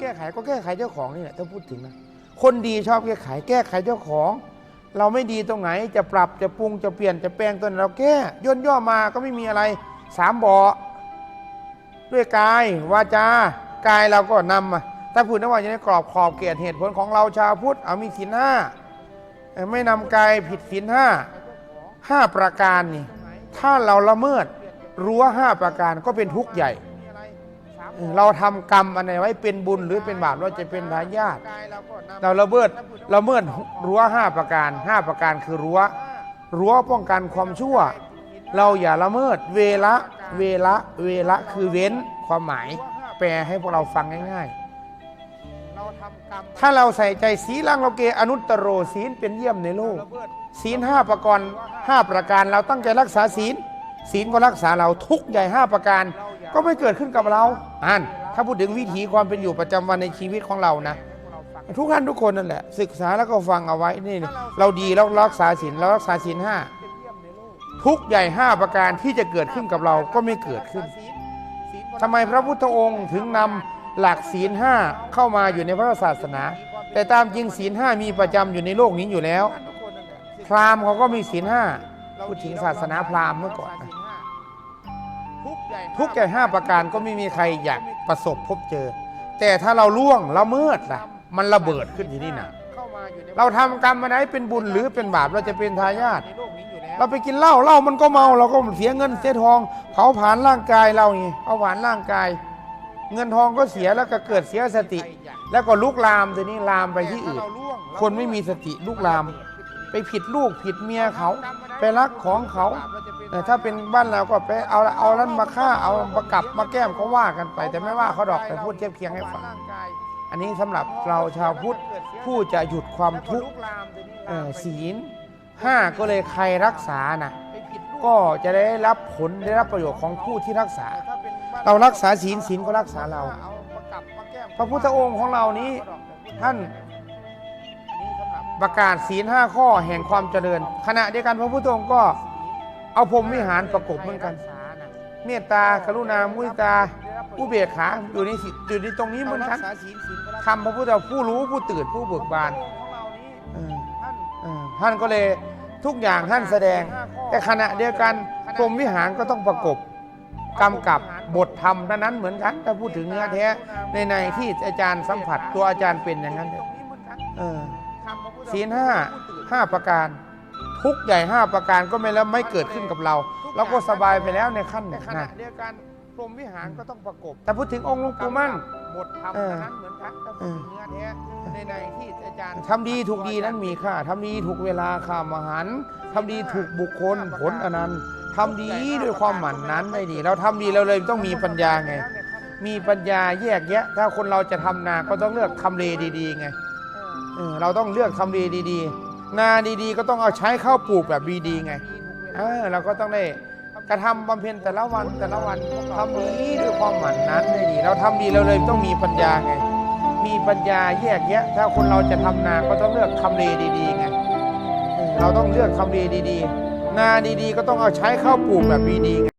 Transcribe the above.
แก้ไขก็แก้ไขเจ้าของนี่แหละถ้าพูดถึงนะคนดีชอบแก้ไข แก้ไขเจ้าของ เราไม่ดีตรงไหนจะปรับจะปรุงจะเปลี่ยนจะแปลงตัวไหนเราแก้ย่นย่อมาก็ไม่มีอะไรสามบาะด้วยกายวาจากายเราก็นำมาถ้าพูดนะว่าอยู่ในกรอบขอบเกียรติเหตุผลของเราชาวพุทธเอามีศีลห้าไม่นำกายผิดศีลห้าห้าประการนี่ถ้าเราละเมิดรั้วห้าประการก็เป็นทุกข์ใหญ่ เราทำกรรมอันไหนไว้เป็นบุญหรือเป็นบาปเราจะเป็นทายาทเราละเมิดละเมิดรั้วห้าประการห้าประการคือรั้ว รั้วป้องกันความชั่ว เราอย่าละเมิดเวละเวละเวละคือเว้นความหมาย แปลให้พวกเราฟังง่าย ๆ ถ้าเราใส่ใจสีลังเราเกอนุตตโรศีลเป็นเยี่ยมในโลก ศีลห้าประกรห้าประการเราตั้งใจรักษาศีล ศีลก็รักษาเราทุกใหญ่ห้าประการ ก็ไม่เกิดขึ้นกับเราอ่านถ้าพูดถึงวิถีความเป็นอยู่ประจำวันในชีวิตของเรานะ ทุกท่านทุกคนนั่นแหละ ศึกษาแล้วก็ฟังเอาไว้นี่ เราดีแล้วรักษาศีลเรารักษาศีลห้าทุกใหญ่ห้าประการที่จะเกิดขึ้นกับเราก็ไม่เกิดขึ้นทำไมพระพุทธองค์ถึงนำหลักศีลห้าเข้ามาอยู่ในพระศาสนา แต่ตามจริงศีลห้ามีประจำอยู่ในโลกนี้อยู่แล้วพราหมณ์เขาก็มีศีลห้า พูดถึงศาสนาพราหมณ์เมื่อก่อนนะทุกข์ใหญ่ห้าประการก็ไม่มีใครอยากประสบพบเจอ แต่ถ้าเราล่วงละเมิดล่ะ มันระเบิดขึ้นที่นี่นะเราทำกรรมมาไหนเป็นบุญหรือเป็นบาปเราจะเป็นทายาทเราไปกินเหล้าเหล้ามันก็เมาเราก็เสียเงินเสียทองเผาผลาญร่างกายเรานี่เอาผลาญร่างกาย เงินทองก็เสียแล้วก็เกิดเสียสติ แล้วก็ลุกลามทีนี้ลามไปที่อื่น คนไม่มีสติลุกลาม ไปผิดลูกผิดเมียเขา ไปรักของเขาถ้าเป็นบ้านเราก็ไปเอาเอานั้นมาฆ่าเอาประกับมาแก้มก็ว่ากันไป แต่ไม่ว่าเขาดอกแต่พูดเทียบเคียงให้ฟังอันนี้สำหรับเราชาวพุทธผู้จะหยุดความทุกข์ศีลห้าก็เลยใครรักษานะก็จะได้รับผลได้รับประโยชน์ของผู้ที่รักษา เรารักษาศีลศีลก็รักษาเรา พระพุทธองค์ของเรานี้ท่าน ประกาศศีลห้าข้อแห่งความเจริญ ขณะเดียวกันพระพุทธองค์ก็เอาพรหมวิหารประกบเหมือนกัน เมตตากรุณามุทิตาอุเบกขาอยู่ในอยู่ในตรงนี้เหมือนกันทำพระพุทธผู้รู้ผู้ตื่นผู้เบิกบานท่านก็เลยทุกอย่างท่านแสดง แต่ขณะเดียวกันพรหมวิหารก็ต้องประกบกำกับบทธรรมนั้นเหมือนกันถ้าพูดถึงเนื้อแท้ในในที่อาจารย์สัมผัสตัวอาจารย์เป็นอย่างนั้นเออ ศีลห้าห้าประการ ทุกข์ใหญ่ห้าประการก็ไม่แล้วไม่เกิดขึ้นกับเราเราก็สบายไปแล้วในขั้นหนึ่งนะเดียวกันพรหมวิหารก็ต้องประกบ แต่พูดถึงองค์หลวงปู่มั่นบทธรรมนั้นเหมือนกันถ้าพูดถึงเนื้อแท้ในในที่อาจารย์ทำดีถูกดีนั้นมีค่าทำดีถูกเวลาค่ามหันต์ทำดีถูกบุคคลผลอนันต์ทำดีด้วยความหมั่นนั้นได้ดี เราทำดีเราเลยต้องมีปัญญาไง มีปัญญาแยกแยะ ถ้าคนเราจะทำนาก็ต้องเลือกทำเลดีๆไง เราต้องเลือกทำดีดีๆ นาดีๆ ก็ต้องเอาใช้ข้าวปลูกแบบดีๆไงเออเราก็ต้องได้กระทำบำเพ็ญแต่ละวันแต่ละวันทำดีด้วยความหมั่นนั้นได้ดี เราทำดีเราเลยต้องมีปัญญาไง มีปัญญาแยกแยะ ถ้าคนเราจะทำนาก็ต้องเลือกทำเลดีๆไงเออเราต้องเลือกทำเลดีๆ นาดีๆ ก็ต้องเอาใช้ข้าวปลูกแบบดีๆไง